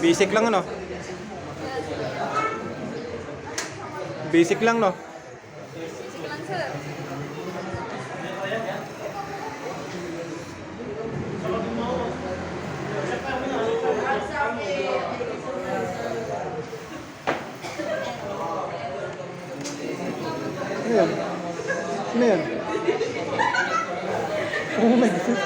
Basic lang ano? Basic lang no? Basic lang, sir. Ano yan? Oh my God.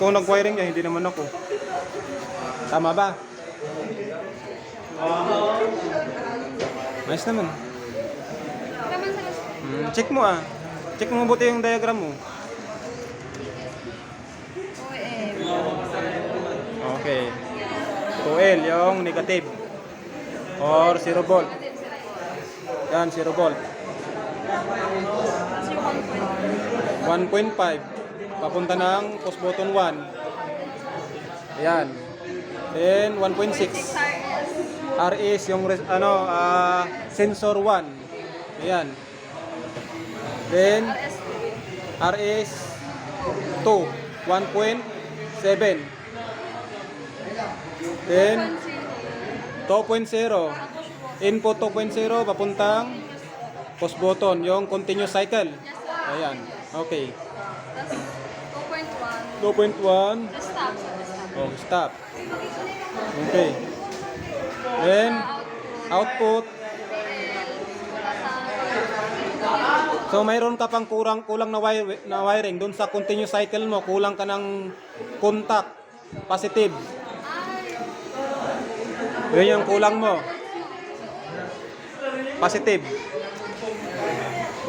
Ikaw nag-wiring niya, hindi naman ako. Tama ba? Nice naman. Hmm, check mo ah. Check mo mabuti yung diagram mo. Okay. 2L yung negative. Or 0 volt. Yan, 0 volt. Kasi yung 1.1. 1.5. Papunta ng post button 1. Ayan. Then 1.6. 6 RS. Yung res- ano ah, sensor 1. Ayan. Then. RS 2 1.7. Then 2.0 input 2.0 papuntang post button yung continuous cycle. Ayan. Okay. Tapos 2.1. 2.1 Stop, sir. Stop. oh stop. Okay. Then output So mayroon ka pang kurang kulang na wire, na wiring doon sa continuous cycle mo, kulang ka ng contact positive. Yun yung kulang mo. Positive.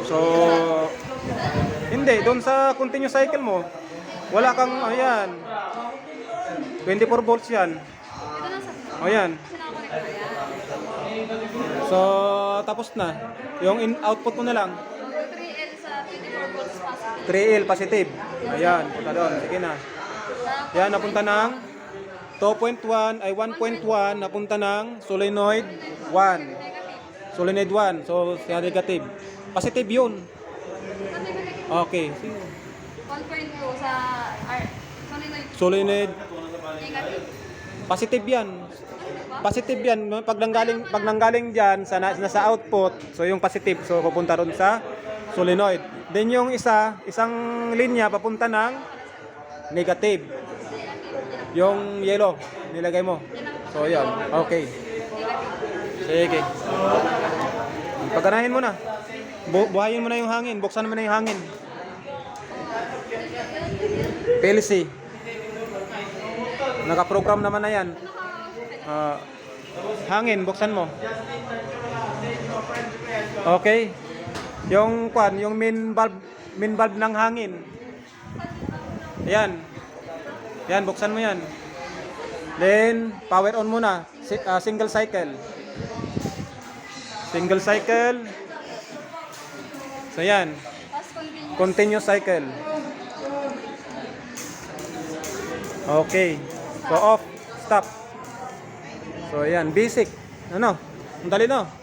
So hindi doon sa continuous cycle mo, wala kang ayan. 24 volts 'yan. O yan. So tapos na. Yung in output mo na lang. 3L sa 24 volts positive. 3L positive. Ayan, punta doon. Sige na. Yan, napunta ng 2.1 ay 1.1 napunta ng solenoid 1. negative. Solenoid 1. So, siya negative. Positive yun. Pati negative. Okay. 1.2 sa R. Solenoid. Solenoid Negative. positive yan. Positive yan. Pag nanggaling, pag nanggaling dyan sa, na- nasa output, so yung positive, so pupunta ron sa solenoid. Then yung isa, isang linya papunta ng negative. Yung yellow, nilagay mo. So yan, okay. Sige. Paganahin mo na. Bu buhayin mo na yung hangin. Buksan mo na yung hangin. PLC. Naka-program naman na yan. Ah, hangin, buksan mo. Okay. Yung kwan, yung main valve, main valve ng hangin. Ayan. Yan, buksan mo yan. Then, power on muna. Si- ah, single cycle. Single cycle. So, yan. Continuous cycle. Okay. So, off. Stop. So, yan. Basic. Ano? Ang dali no?